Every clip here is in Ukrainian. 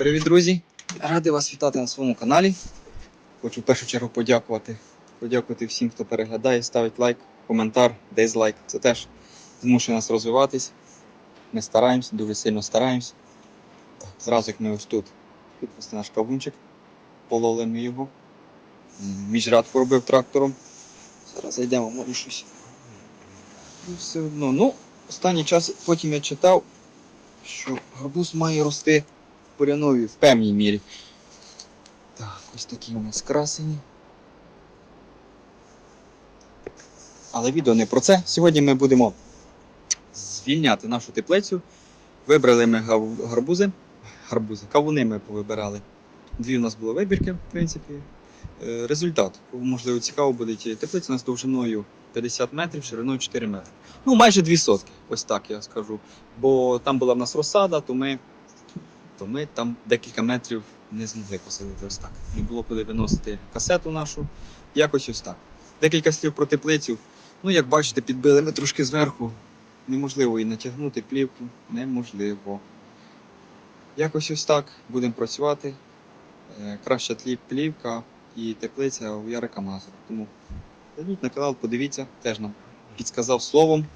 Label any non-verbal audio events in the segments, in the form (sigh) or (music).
Привіт, друзі! Радий вас вітати на своєму каналі. Хочу в першу чергу подякувати. Подякувати всім, хто переглядає, ставить лайк, коментар, дизлайк. Це теж змушує нас розвиватись. Ми стараємось, дуже сильно стараємось. Зразу як ми ось тут підпусти наш кавунчик, пололи ми його. М, Міжрядку робив трактором. Зараз зайдемо, може щось. Ну, все одно. Ну, останній час потім я читав, що гарбуз має рости в бурянові в певній мірі. Так, ось такі у нас красені. Але відео не про це. Сьогодні ми будемо звільняти нашу теплицю. Вибрали ми гарбузи. Гарбузи. Кавуни ми повибирали. Дві у нас було вибірки, в принципі. Е, Результат. Можливо, цікаво буде. Теплиця у нас довжиною 50 метрів, шириною 4 метри. Ну, майже 2 сотки, ось так я скажу. Бо там була в нас розсада, то ми, то ми там декілька метрів не змогли посадити ось так. Не було куди виносити касету нашу. Якось ось так. Декілька слів про теплицю. Ну, як бачите, підбили ми трошки зверху. Неможливо її натягнути плівку. Неможливо. Якось ось так будемо працювати. Е, Краща плівка і теплиця у Ярика Мазура. Тому зайдіть на канал, подивіться, теж нам підсказав словом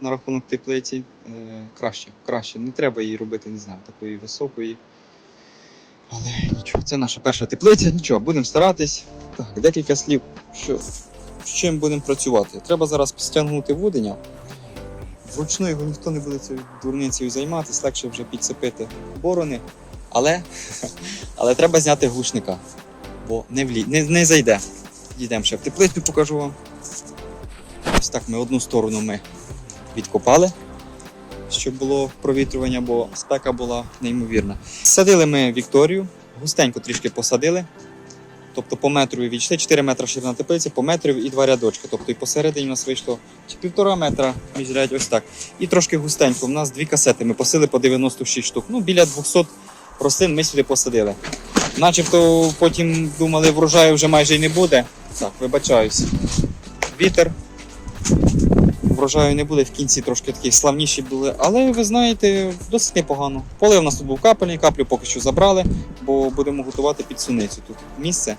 на рахунок теплиці. Е, краще, краще. Не треба її робити, не знаю, такої високої. Але нічого, це наша перша теплиця. Нічого, будемо старатись. Так, декілька слів, що, з чим будемо працювати. Треба зараз стягнути водення. Вручну його ніхто не буде цією дурницею займатися, легше вже підцепити борони. Але, (laughs) але треба зняти глушника, бо не, влі... не, не зайде. Йдемо ще в теплицю, покажу вам. Ось так ми одну сторону ми відкопали, щоб було провітрювання, бо спека була неймовірна. Садили ми Вікторію, густенько трішки посадили. Тобто по метру відійшли 4 метри ширина теплиці, по метру і два рядочки. Тобто і посередині у нас вийшло чи півтора метра міжрядь, ось так. І трошки густенько. У нас дві касети. Ми посили по 96 штук. Ну, біля 200 рослин ми сюди посадили. Начебто потім думали, врожаю вже майже й не буде. Так, вибачаюсь. Вітер. Врожаю не буде, в кінці трошки такі славніші були. Але ви знаєте, досить непогано. Поле у нас тут був капельний, каплю поки що забрали, бо будемо готувати під суницю тут місце.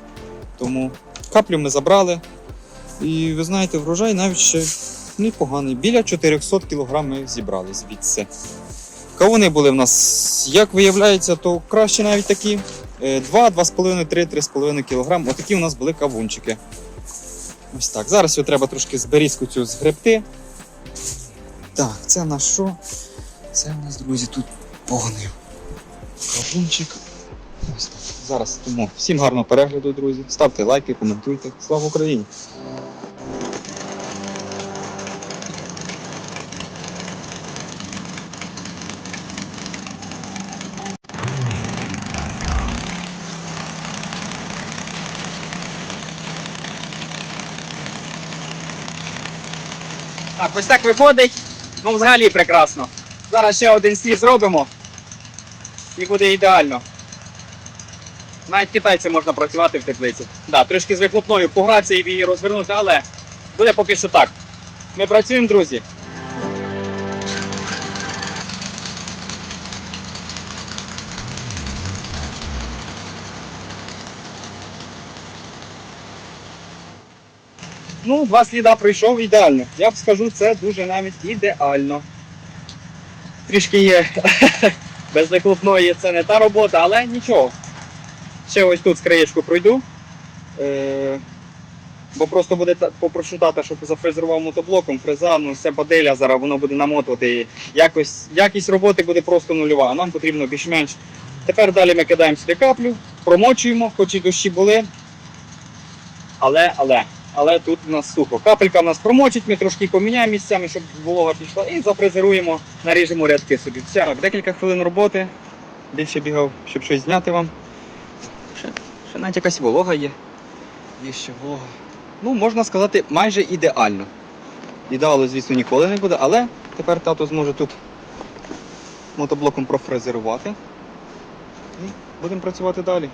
Тому каплю ми забрали. І ви знаєте, врожай навіть ще непоганий. Біля 400 кг ми зібрали звідси. Кавуни були в нас, як виявляється, то краще навіть такі. 2, 2,5, 3, 3,5 кг. Отакі у нас були кавунчики. Ось так. Зараз його треба трошки з берізку цю згребти. Так, це на що? Це у нас, друзі, тут погнив. Кавунчик. Зараз тому всім гарного перегляду, друзі. Ставте лайки, коментуйте. Слава Україні! Так, ось так виходить. Ну, взагалі прекрасно. Зараз ще один слід зробимо. І буде ідеально. Навіть китайці можна працювати в теплиці. Да, трішки з вихлопною погратися і її розвернути, але буде поки що так. Ми працюємо, друзі. Ну, два сліда пройшов ідеально. Я б скажу, це дуже навіть ідеально. Трішки є (laughs) без вихлопної це не та робота, але нічого. Ще ось тут з краєчку пройду. Е, бо просто буде попрошу тата, щоб зафрезерував мотоблоком, фреза, ну це баделя, зараз воно буде намотувати. І Якось, якість роботи буде просто нульова. Нам потрібно більш-менш. Тепер далі ми кидаємо сюди каплю, промочуємо, хоч і дощі були. Але, але. Але тут у нас сухо. Капелька в нас промочить, ми трошки поміняємо місцями, щоб волога пішла, і зафрезеруємо, наріжемо рядки собі. Все. Так, декілька хвилин роботи. Більше бігав, щоб щось зняти вам. Ще, ще навіть якась волога є. Є ще волога. Ну, можна сказати, майже ідеально. Ідеалу, звісно, ніколи не буде, але тепер тато зможе тут мотоблоком профрезерувати. І будемо працювати далі.